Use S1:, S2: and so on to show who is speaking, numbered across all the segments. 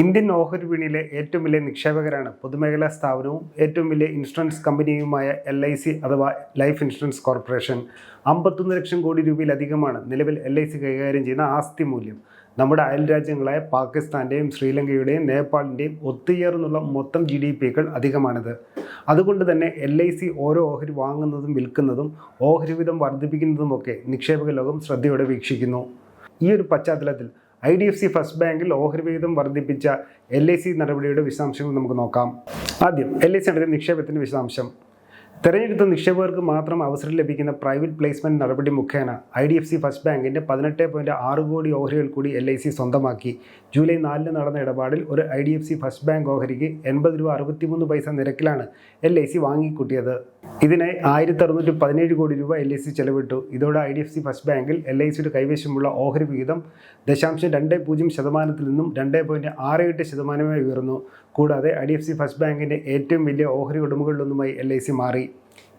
S1: Indian ഓഹരി വിപണിയിലെ ഏറ്റവും വലിയ നിക്ഷേപകരാണ് പൊതുമേഖലാ സ്ഥാപനവും ഏറ്റവും വലിയ ഇൻഷുറൻസ് കമ്പനിയുമായ എൽ ഐ സി അഥവാ ലൈഫ് ഇൻഷുറൻസ് കോർപ്പറേഷൻ. അമ്പത്തൊന്ന് ലക്ഷം കോടി രൂപയിലധികമാണ് നിലവിൽ എൽ ഐ സി കൈകാര്യം ചെയ്യുന്ന ആസ്തി മൂല്യം. നമ്മുടെ അയൽ രാജ്യങ്ങളായ പാകിസ്ഥാന്റെയും ശ്രീലങ്കയുടെയും നേപ്പാളിന്റെയും ഒത്തുചേർന്നുള്ള മൊത്തം ജി ഡി പികൾ അധികമാണിത്. അതുകൊണ്ട് തന്നെ എൽ ഐ സി ഓരോ ഓഹരി വാങ്ങുന്നതും വിൽക്കുന്നതും ഓഹരി വിധം വർദ്ധിപ്പിക്കുന്നതുമൊക്കെ നിക്ഷേപക ലോകം ശ്രദ്ധയോടെ വീക്ഷിക്കുന്നു. ഈ ഒരു പശ്ചാത്തലത്തിൽ I D F C first ബാങ്കിൽ ഓഹരി വിഹിതം വർദ്ധിപ്പിച്ച എൽ ഐ സി നടപടിയുടെ വിശദാംശങ്ങൾ നമുക്ക് നോക്കാം. ആദ്യം എൽ ഐ സി നടത്തിയ നിക്ഷേപത്തിന്റെ വിശദാംശം. തെരഞ്ഞെടുത്ത നിക്ഷേപകർക്ക് മാത്രം അവസരം ലഭിക്കുന്ന പ്രൈവറ്റ് പ്ലേസ്മെന്റ് നടപടി മുഖേന I D F C first ബാങ്കിന്റെ പതിനെട്ട് പോയിന്റ് ആറ് കോടി ഓഹരികൾ കൂടി എൽ ഐ സി സ്വന്തമാക്കി. ജൂലൈ നാലിന് നടന്ന ഇടപാടിൽ ഒരു I D F C first bank ഓഹരിക്ക് എൺപത് രൂപ അറുപത്തിമൂന്ന് പൈസ നിരക്കിലാണ് എൽ ഐ സി വാങ്ങിക്കൂട്ടിയത്. ഇതിനായി ആയിരത്തി അറുന്നൂറ്റി പതിനേഴ് കോടി രൂപ എൽ ഐ സി ചെലവിട്ടു. ഇതോടെ I D F C first ബാങ്കിൽ എൽ ഐ സിയുടെ കൈവശമുള്ള ഓഹരി വിഹിതം ദശാംശം രണ്ട് പൂജ്യം ശതമാനത്തിൽ നിന്നും രണ്ട് പോയിന്റ് ആറ് എട്ട് ശതമാനമായി ഉയർന്നു. കൂടാതെ I D F C first ബാങ്കിന്റെ ഏറ്റവും വലിയ ഓഹരി ഉടമകളിലൊന്നുമായി എൽ ഐ സി മാറി.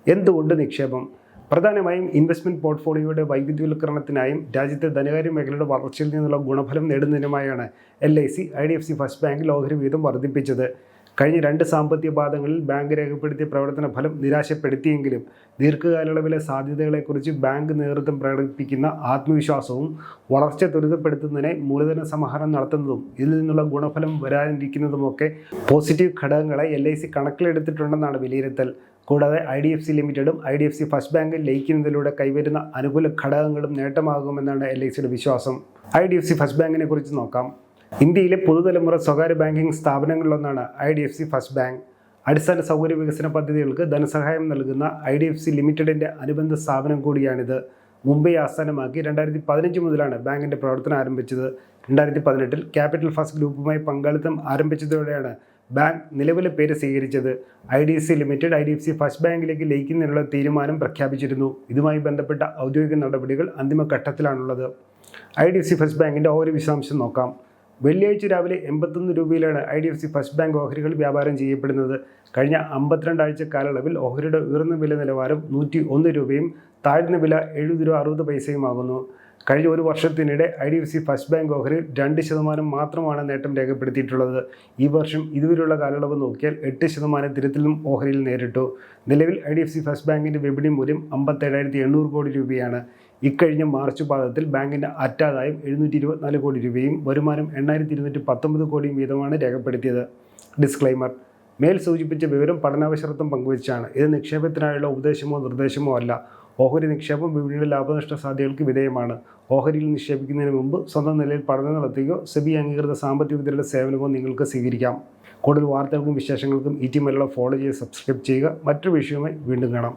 S1: എന്തുകൊണ്ട് നിക്ഷേപം? പ്രധാനമായും ഇൻവെസ്റ്റ്മെന്റ് പോർട്ട്ഫോളിയോയുടെ വൈവിധ്യവൽക്കരണത്തിനായും രാജ്യത്തെ ധനകാര്യ മേഖലയുടെ വളർച്ചയിൽ നിന്നുള്ള ഗുണഫലം നേടുന്നതിനുമായാണ് L I C I D F C first bank Lohari വീതം വർദ്ധിപ്പിച്ചത്. കഴിഞ്ഞ രണ്ട് സാമ്പത്തിക പാദങ്ങളിൽ ബാങ്ക് രേഖപ്പെടുത്തിയ പ്രവർത്തന ഫലം നിരാശപ്പെടുത്തിയെങ്കിലും ദീർഘകാലയളവിലെ സാധ്യതകളെക്കുറിച്ച് ബാങ്ക് നേതൃത്വം പ്രകടിപ്പിക്കുന്ന ആത്മവിശ്വാസവും വളർച്ച ത്വരിതപ്പെടുത്തുന്നതിനെ മൂലധന സമാഹരണം നടത്തുന്നതും ഇതിൽ നിന്നുള്ള ഗുണഫലം വരാനിരിക്കുന്നതുമൊക്കെ പോസിറ്റീവ് ഘടകങ്ങളെ എൽ ഐ സി കണക്കിലെടുത്തിട്ടുണ്ടെന്നാണ് വിലയിരുത്തൽ. കൂടാതെ I D F C ലിമിറ്റഡും I D F C first ബാങ്കിൽ ലയിക്കുന്നതിലൂടെ കൈവരുന്ന അനുകൂല ഘടകങ്ങളും നേട്ടമാകുമെന്നാണ് എൽ ഐ സിയുടെ വിശ്വാസം. I D F C first ബാങ്കിനെ കുറിച്ച് നോക്കാം. ഇന്ത്യയിലെ പുതുതലമുറ സ്വകാര്യ banking സ്ഥാപനങ്ങളിലൊന്നാണ് I D F C first bank. അടിസ്ഥാന സൗകര്യ വികസന പദ്ധതികൾക്ക് ധനസഹായം നൽകുന്ന ഐ ഡി എഫ് സി ലിമിറ്റഡിന്റെ അനുബന്ധ സ്ഥാപനം കൂടിയാണിത്. മുംബൈ ആസ്ഥാനമാക്കി രണ്ടായിരത്തി പതിനഞ്ച് മുതലാണ് ബാങ്കിന്റെ പ്രവർത്തനം ആരംഭിച്ചത്. രണ്ടായിരത്തി പതിനെട്ടിൽ ക്യാപിറ്റൽ ഫസ്റ്റ് ഗ്രൂപ്പുമായി പങ്കാളിത്തം ആരംഭിച്ചതോടെയാണ് ബാങ്ക് നിലവിലെ പേര് സ്വീകരിച്ചത് I D F C limited I D F C first ബാങ്കിലേക്ക് ലയിക്കുന്നതിനുള്ള തീരുമാനം പ്രഖ്യാപിച്ചിരുന്നു. ഇതുമായി ബന്ധപ്പെട്ട ഔദ്യോഗിക നടപടികൾ അന്തിമഘട്ടത്തിലാണുള്ളത്. I D F C first ബാങ്കിന്റെ ഓരോ വിശദാംശം നോക്കാം. വെള്ളിയാഴ്ച രാവിലെ എൺപത്തൊന്ന് രൂപയിലാണ് I D F C first bank ഓഹരികൾ വ്യാപാരം ചെയ്യപ്പെടുന്നത്. കഴിഞ്ഞ അമ്പത്തിരണ്ട് ആഴ്ച കാലയളവിൽ ഓഹരിയുടെ ഉയർന്ന വില നിലവാരം നൂറ്റി ഒന്ന് രൂപയും താഴ്ന്ന വില എഴുപത് രൂപ അറുപത് പൈസയുമാകുന്നു കഴിഞ്ഞ ഒരു വർഷത്തിനിടെ I D F C first bank ഓഹരി രണ്ട് ശതമാനം മാത്രമാണ് നേട്ടം രേഖപ്പെടുത്തിയിട്ടുള്ളത്. ഈ വർഷം ഇതുവരെയുള്ള കാലയളവ് നോക്കിയാൽ എട്ട് ശതമാനം തിരുത്തലും ഓഹരിയിൽ നേരിട്ടു. നിലവിൽ I D F C first ബാങ്കിന്റെ വിപണി മൂല്യം അമ്പത്തേഴായിരത്തി എണ്ണൂറ് കോടി രൂപയാണ്. ഇക്കഴിഞ്ഞ മാർച്ച് പാദത്തിൽ ബാങ്കിന്റെ അറ്റാദായം എഴുന്നൂറ്റി ഇരുപത്തിനാല് കോടി രൂപയും വരുമാനം എണ്ണായിരത്തി ഇരുന്നൂറ്റി പത്തൊമ്പത് കോടിയും വീതമാണ് രേഖപ്പെടുത്തിയത്. ഡിസ്ക്ലൈമർ മേൽ സൂചിപ്പിച്ച വിവരം പഠനാവശ്യത്വം പങ്കുവച്ചാണ്. ഇത് നിക്ഷേപത്തിനായുള്ള ഉപദേശമോ നിർദ്ദേശമോ അല്ല. ഓഹരി നിക്ഷേപം വിപണിയുടെ ലാഭനഷ്ട സാധ്യതകൾക്ക് വിധേയമാണ്. ഓഹരിയിൽ നിക്ഷേപിക്കുന്നതിന് മുമ്പ് സ്വന്തം നിലയിൽ പഠനം നടത്തുകയോ സെബി അംഗീകൃത സാമ്പത്തിക വിദഗ്ധരുടെ സേവനമോ നിങ്ങൾക്ക് സ്വീകരിക്കാം. കൂടുതൽ വാർത്തകൾക്കും വിശേഷങ്ങൾക്കും ഈ ടി മലയാളം ഫോളോ ചെയ്ത് സബ്സ്ക്രൈബ് ചെയ്യുക. മറ്റൊരു വിഷയവുമായി വീണ്ടും കാണാം.